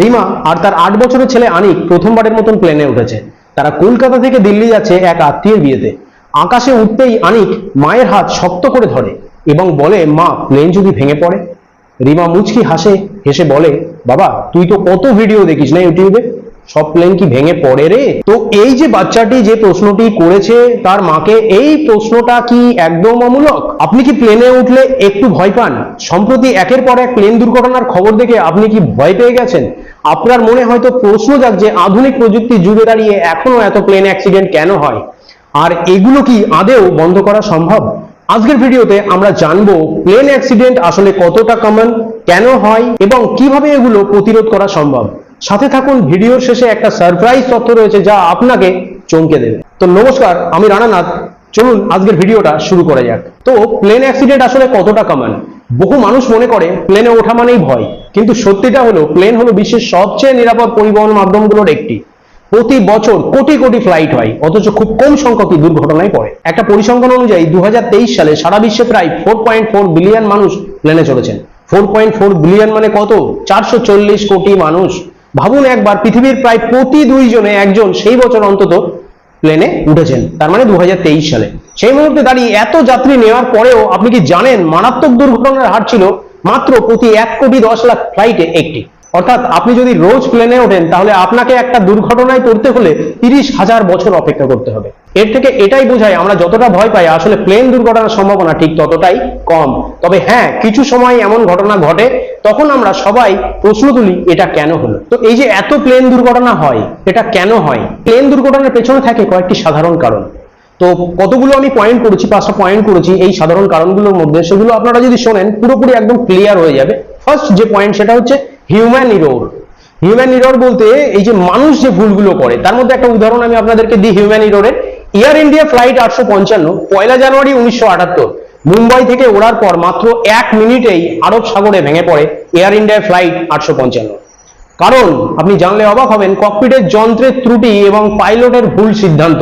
রিমা আর তার আট বছরের ছেলে আনিক প্রথমবারের মতন প্লেনে উঠেছে। তারা কলকাতা থেকে দিল্লি যাচ্ছে এক আত্মীয়ের বিয়েতে। আকাশে উঠতেই আনিক মায়ের হাত শক্ত করে ধরে এবং বলে, মা প্লেন যদি ভেঙে পড়ে? রিমা মুচকি হাসে, হেসে বলে, বাবা, তুই তো কত ভিডিও দেখিস না ইউটিউবে? সব প্লেন কি ভেঙে পড়ে রে? তো এই যে বাচ্চাটি যে প্রশ্নটি করেছে তার মাকে, এই প্রশ্নটা কি একদম অমূলক? আপনি কি প্লেনে উঠলে একটু ভয় পান? সম্প্রতি একের পর এক প্লেন দুর্ঘটনার খবর দেখে আপনি কি ভয় পেয়ে গেছেন? আপনার মনে হয়তো প্রশ্ন যে আধুনিক প্রযুক্তি যুগে দাঁড়িয়ে এখনও এত প্লেন অ্যাক্সিডেন্ট কেন হয়? আর এগুলো কি আদেও বন্ধ করা সম্ভব? আজকের ভিডিওতে আমরা জানব প্লেন অ্যাক্সিডেন্ট আসলে কতটা কমন কেন হয় এবং কীভাবে এগুলো প্রতিরোধ করা সম্ভব। সাথে থাকুন, ভিডিওর শেষে একটা সারপ্রাইজ তথ্য রয়েছে যা আপনাকে চমকে দেবে। তো নমস্কার, আমি রানানাথ। চলুন, আজকের ভিডিওটা শুরু করা যাক। তো প্লেন অ্যাক্সিডেন্ট আসলে কতটা কমন বহু মানুষ মনে করে প্লেনে ওঠা মানেই ভয়। কিন্তু সত্যিটা হলো প্লেন হলো বিশ্বের সবচেয়ে নিরাপদ পরিবহন মাধ্যমগুলোর একটি। প্রতি বছর কোটি কোটি ফ্লাইট হয়, অথচ খুব কম সংখ্যকই দুর্ঘটনায় পড়ে। একটা পরিসংখ্যান অনুযায়ী দু হাজার তেইশ সালে সারা বিশ্বে প্রায় ফোর পয়েন্ট ফোর বিলিয়ন মানুষ প্লেনে চলেছেন। ফোর পয়েন্ট ফোর বিলিয়ন মানে কত? চারশো চল্লিশ কোটি মানুষ। ভাবুন একবার, পৃথিবীর প্রায় প্রতি দুইজনে একজন সেই বছর অন্তত প্লেনে উঠেছেন। তার মানে দু হাজার তেইশ সালে। সেই মুহূর্তে দাঁড়িয়ে এত যাত্রী নেওয়ার পরেও আপনি কি জানেন, মারাত্মক দুর্ঘটনার হার ছিল মাত্র প্রতি এক কোটি দশ লাখ ফ্লাইটে একটি। অর্থাৎ আপনি যদি রোজ প্লেনে ওঠেন, তাহলে আপনাকে একটা দুর্ঘটনায় পড়তে হলে তিরিশ হাজার বছর অপেক্ষা করতে হবে। এর থেকে এটাই বোঝায় আমরা যতটা ভয় পাই, আসলে প্লেন দুর্ঘটনার সম্ভাবনা ঠিক ততটাই কম। তবে হ্যাঁ কিছু সময় এমন ঘটনা ঘটে, তখন আমরা সবাই প্রশ্ন তুলি, এটা কেন হলো? তো এই যে এত প্লেন দুর্ঘটনা হয়, এটা কেন হয়? প্লেন দুর্ঘটনার পেছনে থাকে কয়েকটি সাধারণ কারণ। তো কতগুলো আমি পয়েন্ট করেছি, পাঁচটা পয়েন্ট করেছি, এই সাধারণ কারণগুলোর মধ্যে, সেগুলো আপনারা যদি শোনেন, পুরোপুরি একদম ক্লিয়ার হয়ে যাবে। ফার্স্ট যে পয়েন্ট সেটা হচ্ছে হিউম্যান ইরোর হিউম্যান ইরোর বলতে এই যে মানুষ যে ভুলগুলো করে, তার মধ্যে একটা উদাহরণ আমি আপনাদেরকে দিই হিউম্যান ইরোরের এয়ার ইন্ডিয়া ফ্লাইট আটশো পঞ্চান্ন, পয়লা জানুয়ারি উনিশশো আটাত্তর। মুম্বাই থেকে ওড়ার পর মাত্র এক মিনিটেই আরব সাগরে ভেঙে পড়ে এয়ার ইন্ডিয়া ফ্লাইট আটশো পঞ্চান্ন। কারণ, আপনি জানলে অবাক হবেন ককপিটের যন্ত্রের ত্রুটি এবং পাইলটের ভুল সিদ্ধান্ত।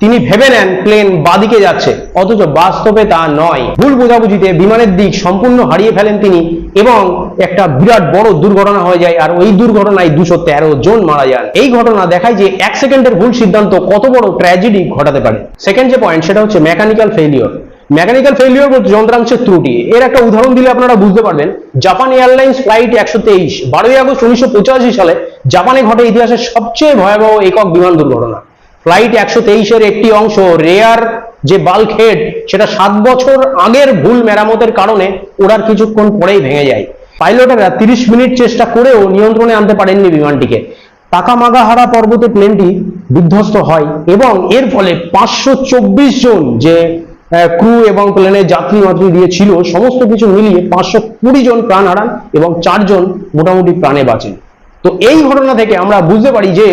তিনি ভেবে নেন প্লেন বাদিকে যাচ্ছে, অথচ বাস্তবে তা নয়। ভুল বোঝাবুঝিতে বিমানের দিক সম্পূর্ণ হারিয়ে ফেলেন তিনি এবং একটা বিরাট বড় দুর্ঘটনা হয়ে যায় আর ওই দুর্ঘটনায় দুশো তেরো জন মারা যান। এই ঘটনা দেখায় যে এক সেকেন্ডের ভুল সিদ্ধান্ত কত বড় ট্র্যাজেডি ঘটাতে পারে। সেকেন্ড যে পয়েন্ট সেটা হচ্ছে মেকানিক্যাল ফেলিওর মেকানিক্যাল ফেলিওর বলতে যন্ত্রাংশের ত্রুটি। এর একটা উদাহরণ দিলে আপনারা বুঝতে পারবেন জাপান এয়ারলাইন্স ফ্লাইট একশো তেইশ, বারোই আগস্ট উনিশশো পঁচাশি সালে জাপানে ঘটে ইতিহাসের সবচেয়ে ভয়াবহ একক বিমান দুর্ঘটনা। ফ্লাইট একশো তেইশের একটি অংশ রেয়ার যে বাল্ক হেড সেটা সাত বছর আগের ভুল মেরামতের কারণে ওড়ার কিছুক্ষণ পরেই ভেঙে যায়। পাইলটেরা তিরিশ মিনিট চেষ্টা করেও নিয়ন্ত্রণে আনতে পারেননি বিমানটিকে। তাকামাগাহারা পর্বতে প্লেনটি বিধ্বস্ত হয় এবং এর ফলে পাঁচশো চব্বিশ জন যে ক্রু এবং প্লেনের যাত্রী মাত্রী দিয়ে ছিল সমস্ত কিছু মিলিয়ে পাঁচশো কুড়ি জন প্রাণ হারান এবং চারজন মোটামুটি প্রাণে বাঁচেন। তো এই ঘটনা থেকে আমরা বুঝতে পারি যে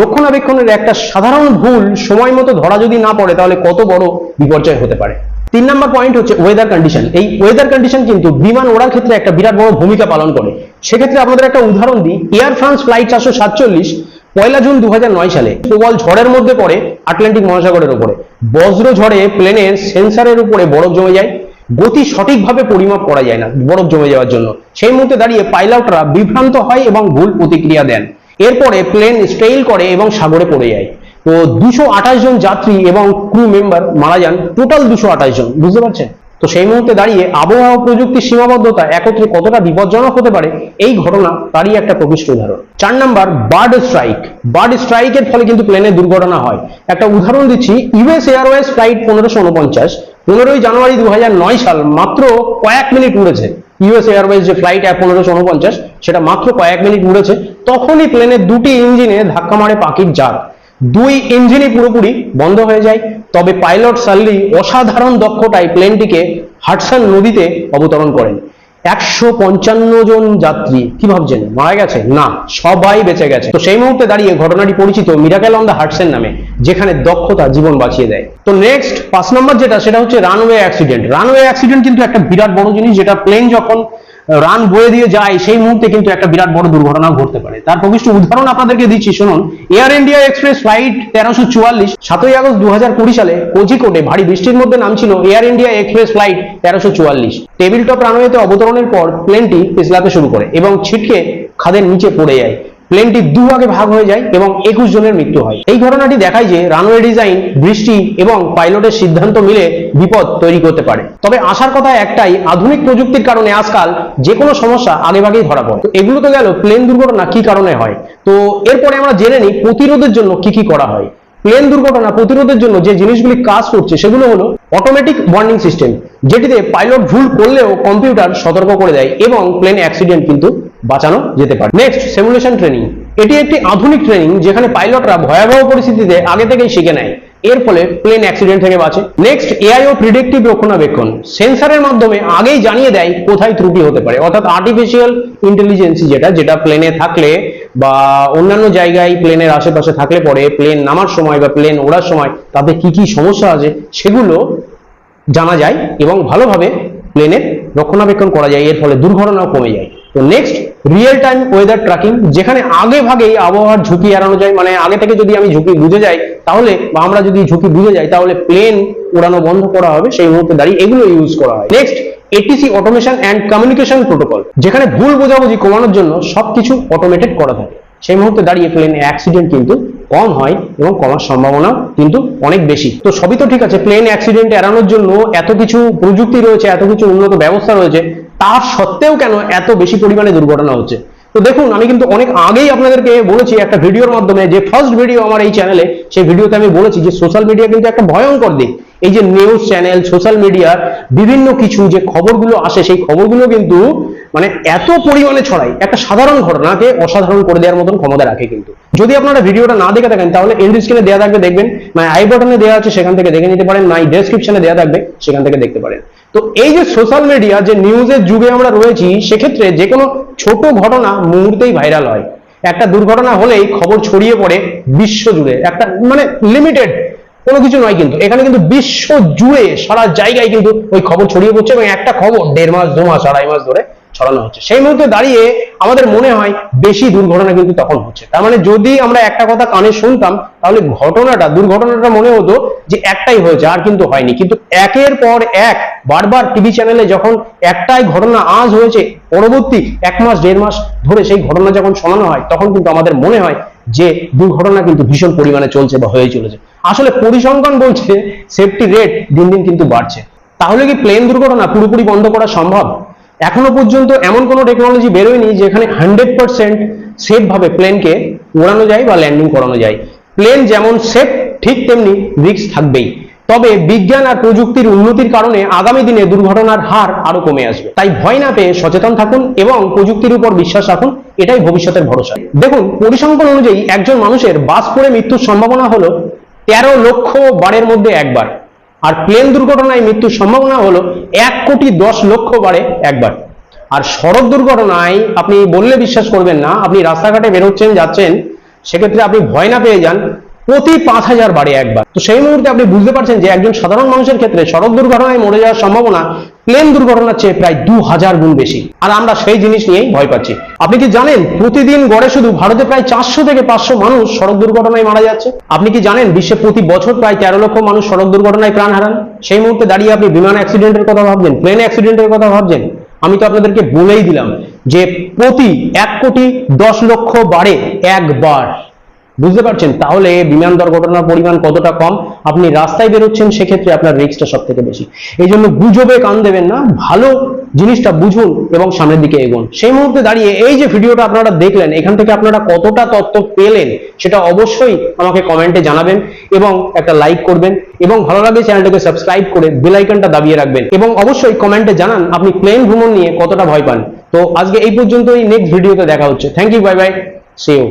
রক্ষণাবেক্ষণের একটা সাধারণ ভুল সময় মতো ধরা যদি না পড়ে, তাহলে কত বড় বিপর্যয় হতে পারে। তিন নম্বর পয়েন্ট হচ্ছে ওয়েদার কন্ডিশন এই ওয়েদার কন্ডিশন কিন্তু বিমান ওড়ার ক্ষেত্রে একটা বিরাট বড় ভূমিকা পালন করে। সেক্ষেত্রে আপনাদের একটা উদাহরণ দিই। এয়ার ফ্রান্স ফ্লাইট চারশো সাতচল্লিশ, পয়লা জুন দু হাজার নয় সালে। প্রবল ঝড়ের মধ্যে পড়ে আটলান্টিক মহাসাগরের উপরে। বজ্র ঝড়ে প্লেনের সেন্সারের উপরে বরফ জমে যায়। গতি সঠিকভাবে পরিমাপ করা যায় না, বরফ জমে যাওয়ার জন্য। সেই মুহূর্তে দাঁড়িয়ে পাইলটরা বিভ্রান্ত হয় এবং ভুল প্রতিক্রিয়া দেন। এরপরে প্লেন স্টেইল করে এবং সাগরে পড়ে যায়। তো দুশো জন যাত্রী এবং ক্রু মেম্বার মারা যান, টোটাল দুশো জন। বুঝতে পারছেন? তো সেই মুহূর্তে দাঁড়িয়ে আবহাওয়া প্রযুক্তির সীমাবদ্ধতা একত্রে কতটা বিপজ্জনক হতে পারে, এই ঘটনা তারই একটা প্রবিষ্ট উদাহরণ। চার নাম্বার, বার্ড স্ট্রাইক। বার্ড স্ট্রাইকের ফলে কিন্তু প্লেনের দুর্ঘটনা হয়। একটা উদাহরণ দিচ্ছি, ইউএস এয়ারওয়েজ ফ্লাইট পনেরোশো উনপঞ্চাশ পনেরোই জানুয়ারি দু হাজার নয় সাল মাত্র কয়েক মিনিট উড়েছে। ইউএস এয়ারওয়েজ যে ফ্লাইট এক পনেরোশো উনপঞ্চাশ সেটা মাত্র কয়েক মিনিট উড়েছে। তখনই প্লেনের দুটি ইঞ্জিনে ধাক্কা মারে পাখির জাত দুই ইঞ্জিনই পুরোপুরি বন্ধ হয়ে যায়। তবে পাইলট সাল্লি অসাধারণ দক্ষতায় প্লেনটিকে হাটসান নদীতে অবতরণ করেন। একশো পঞ্চান্ন জন যাত্রী। কি ভাবছেন? মারা গেছে? না, সবাই বেঁচে গেছে। তো সেই মুহূর্তে দাঁড়িয়ে ঘটনাটি পরিচিত মিরাকেল অন দ্য হার্টসেন নামে, যেখানে দক্ষতা জীবন বাঁচিয়ে দেয়। তো নেক্সট পাঁচ নম্বর যেটা, সেটা হচ্ছে রানওয়ে অ্যাক্সিডেন্ট রানওয়ে অ্যাক্সিডেন্ট কিন্তু একটা বিরাট বড় জিনিস, যেটা প্লেন যখন রান বয়ে দিয়ে যায়, সেই মুহূর্তে কিন্তু একটা বিরাট বড় দুর্ঘটনা ঘটতে পারে। তার প্রকৃষ্ট উদাহরণ আপনাদেরকে দিচ্ছি, শুনুন। এয়ার ইন্ডিয়া এক্সপ্রেস ফ্লাইট তেরোশো চুয়াল্লিশ, সাতই আগস্ট দু হাজার কুড়ি সালে কোজিকোটে ভারী বৃষ্টির মধ্যে নামছিল এয়ার ইন্ডিয়া এক্সপ্রেস ফ্লাইট তেরোশো চুয়াল্লিশ। টেবিল টপ রানওয়েতে অবতরণের পর প্লেনটি পিছলাতে শুরু করে এবং ছিটকে খাদের নিচে পড়ে যায়। প্লেনটি দু ভাগে হয়ে যায় এবং একুশ জনের মৃত্যু হয়। এই ঘটনাটি দেখায় যে রানওয়ে ডিজাইন বৃষ্টি এবং পাইলটের সিদ্ধান্ত মিলে বিপদ তৈরি করতে পারে। তবে আসার কথা একটাই, আধুনিক প্রযুক্তির কারণে আজকাল যে কোনো সমস্যা আগেভাগেই ধরা পড়ে। এগুলো তো গেল প্লেন দুর্ঘটনা কি কারণে হয়? তো এরপরে আমরা জেনে নিই প্রতিরোধের জন্য কি কি করা হয়। প্লেন দুর্ঘটনা প্রতিরোধের জন্য যে জিনিসগুলি কাজ করছে, সেগুলো হলো অটোমেটিক ওয়ার্নিং সিস্টেম যেটিতে পাইলট ভুল করলেও কম্পিউটার সতর্ক করে দেয় এবং প্লেন অ্যাক্সিডেন্ট কিন্তু বাঁচানো যেতে পারে। নেক্সট সিমুলেশন ট্রেনিং এটি একটি আধুনিক ট্রেনিং যেখানে পাইলটরা ভয়াবহ পরিস্থিতিতে আগে থেকেই শিখে নেয়। এর ফলে প্লেন অ্যাক্সিডেন্ট থেকে বাঁচে। নেক্সট এআই ও প্রিডিক্টিভ রক্ষণাবেক্ষণ। সেন্সারের মাধ্যমে আগেই জানিয়ে দেয় কোথায় ত্রুটি হতে পারে। অর্থাৎ আর্টিফিশিয়াল ইন্টেলিজেন্সি যেটা যেটা প্লেনে থাকলে বা অন্যান্য জায়গায় প্লেনের আশেপাশে থাকলে পরে প্লেন নামার সময় বা প্লেন ওড়ার সময় তাতে কি কি সমস্যা আছে সেগুলো জানা যায় এবং ভালোভাবে প্লেনের রক্ষণাবেক্ষণ করা যায়। এর ফলে দুর্ঘটনাও কমে যায়। তো next real time weather tracking যেখানে আগে ভাগেই আবহাওয়ার ঝুঁকি এড়ানো যায়। মানে আগে থেকে যদি আমি ঝুঁকি বুঝে যাই, তাহলে বা আমরা যদি ঝুঁকি বুঝে যাই, তাহলে প্লেন উড়ানো বন্ধ করা হবে। সেই মুহূর্তে দাঁড়িয়ে এগুলো ইউজ করা হয়। Next ATC automation and communication protocol যেখানে ভুল বোঝাবুঝি কমানোর জন্য সবকিছু অটোমেটেড করা থাকে। সেই মুহূর্তে দাঁড়িয়ে প্লেনে অ্যাক্সিডেন্ট কিন্তু কম হয় এবং কমার সম্ভাবনা কিন্তু অনেক বেশি। তো সবই তো ঠিক আছে প্লেন অ্যাক্সিডেন্ট এড়ানোর জন্য এত কিছু প্রযুক্তি রয়েছে, এত কিছু উন্নত ব্যবস্থা রয়েছে, তার সত্ত্বেও কেন এত বেশি পরিমাণে দুর্ঘটনা হচ্ছে? তো দেখুন, আমি কিন্তু অনেক আগেই আপনাদেরকে বলেছি একটা ভিডিওর মাধ্যমে যে ফার্স্ট ভিডিও আমার এই চ্যানেলে সেই ভিডিওতে আমি বলেছি যে সোশ্যাল মিডিয়া কিন্তু একটা ভয়ঙ্কর দিক। এই যে নিউজ চ্যানেল সোশ্যাল মিডিয়ার বিভিন্ন কিছু যে খবরগুলো আসে, সেই খবরগুলো কিন্তু মানে এত পরিমাণে ছড়ায়। একটা সাধারণ ঘটনাকে অসাধারণ করে দেওয়ার মতন ক্ষমতা রাখে কিন্তু। যদি আপনারা ভিডিওটা না দেখে থাকেন, তাহলে এন্ড স্ক্রিনে দেওয়া থাকবে, দেখবেন। মানে আই বাটনে দেওয়া আছে, সেখান থেকে দেখে নিতে পারেন। নাই ডেসক্রিপশনে দেওয়া থাকবে, সেখান থেকে দেখতে পারেন। তো এই যে সোশ্যাল মিডিয়া যে নিউজের যুগে আমরা রয়েছি, সেক্ষেত্রে যে কোনো ছোট ঘটনা মুহূর্তেই ভাইরাল হয়। একটা দুর্ঘটনা হলেই খবর ছড়িয়ে পড়ে বিশ্ব জুড়ে। একটা মানে লিমিটেড কোনো কিছু নয় কিন্তু। এখানে কিন্তু বিশ্ব জুড়ে সারা জায়গায় কিন্তু ওই খবর ছড়িয়ে পড়ছে এবং একটা খবর দেড় মাস, দু মাস, আড়াই মাস ধরে ছড়ানো হচ্ছে। সেই মুহূর্তে দাঁড়িয়ে আমাদের মনে হয় বেশি দুর্ঘটনা কিন্তু তখন হচ্ছে। তার মানে যদি আমরা একটা কথা কানে শুনতাম, তাহলে ঘটনাটা, দুর্ঘটনাটা মনে হতো যে একটাই হয়েছে, আর কিন্তু হয়নি। কিন্তু একের পর এক বারবার টিভি চ্যানেলে যখন একটাই ঘটনা আজ হয়েছে, পরবর্তী এক মাস, দেড় মাস ধরে সেই ঘটনা যখন শোনানো হয়, তখন কিন্তু আমাদের মনে হয় যে দুর্ঘটনা কিন্তু ভীষণ পরিমাণে চলছে বা হয়ে চলেছে। আসলে পরিসংখ্যান বলছে সেফটি রেট দিন দিন কিন্তু বাড়ছে। তাহলে কি প্লেন দুর্ঘটনা পুরোপুরি বন্ধ করা সম্ভব? এখনও পর্যন্ত এমন কোনো টেকনোলজি বেরোয়নি যেখানে হান্ড্রেড পার্সেন্ট সেফ ভাবে প্লেনকে উড়ানো যায় বা ল্যান্ডিং করানো যায়। প্লেন যেমন সেফ ঠিক তেমনি রিস্ক থাকবেই। তবে বিজ্ঞান আর প্রযুক্তির উন্নতির কারণে আগামী দিনে দুর্ঘটনার হার আরও কমে আসবে। তাই ভয় না পেয়ে সচেতন থাকুন এবং প্রযুক্তির উপর বিশ্বাস রাখুন, এটাই ভবিষ্যতের ভরসা। দেখুন, পরিসংখ্যান অনুযায়ী একজন মানুষের বাস পড়ে মৃত্যুর সম্ভাবনা হলো তেরো লক্ষ বারের মধ্যে একবার। আর প্লেন দুর্ঘটনায় মৃত্যুর সম্ভাবনা হলো এক কোটি দশ লক্ষ বারে একবার। আর সড়ক দুর্ঘটনায় আপনি বললে বিশ্বাস করবেন না, আপনি রাস্তাঘাটে বেরোচ্ছেন, যাচ্ছেন, সেক্ষেত্রে আপনি ভয় না পেয়ে যান, প্রতি পাঁচ হাজার বারে একবার। তো সেই মুহূর্তে আপনি বুঝতে পারছেন যে একজন সাধারণ মানুষের ক্ষেত্রে সড়ক দুর্ঘটনায় মরে যাওয়ার সম্ভাবনা প্লেন দুর্ঘটনার চেয়ে প্রায় দু হাজার গুণ বেশি। আর আমরা সেই জিনিস নিয়েই ভয় পাচ্ছি। আপনি কি জানেন প্রতিদিন গড়ে শুধু ভারতে প্রায় চারশো থেকে পাঁচশো মানুষ সড়ক দুর্ঘটনায় মারা যাচ্ছে? আপনি কি জানেন বিশ্বে প্রতি বছর প্রায় তেরো লক্ষ মানুষ সড়ক দুর্ঘটনায় প্রাণ হারান? সেই মুহূর্তে দাঁড়িয়ে আপনি বিমান অ্যাক্সিডেন্টের কথা ভাবছেন, প্লেন অ্যাক্সিডেন্টের কথা ভাবছেন? আমি তো আপনাদেরকে বলেই দিলাম যে প্রতি এক কোটি দশ লক্ষ বারে একবার। বুঝতে পারছেন? তাহলে বিমান দুর্ঘটনার পরিমাণ কতটা কম? আপনি রাস্তায় বেরোচ্ছেন, সেক্ষেত্রে আপনার রিস্কটা সব থেকে বেশি। এই জন্য গুজবে কান দেবেন না, ভালো জিনিসটা বুঝুন এবং সামনের দিকে এগোন। সেই মুহূর্তে দাঁড়িয়ে এই যে ভিডিওটা আপনারা দেখলেন, এখান থেকে আপনারা কতটা তথ্য পেলেন, সেটা অবশ্যই আমাকে কমেন্টে জানাবেন এবং একটা লাইক করবেন এবং ভালো লাগলে চ্যানেলটাকে সাবস্ক্রাইব করে বেল আইকনটা দাবিয়ে রাখবেন এবং অবশ্যই কমেন্টে জানান আপনি প্লেন ভ্রমণ নিয়ে কতটা ভয় পান। তো আজকে এই পর্যন্তই নেক্সট ভিডিওতে দেখা হচ্ছে। Thank you bye bye see you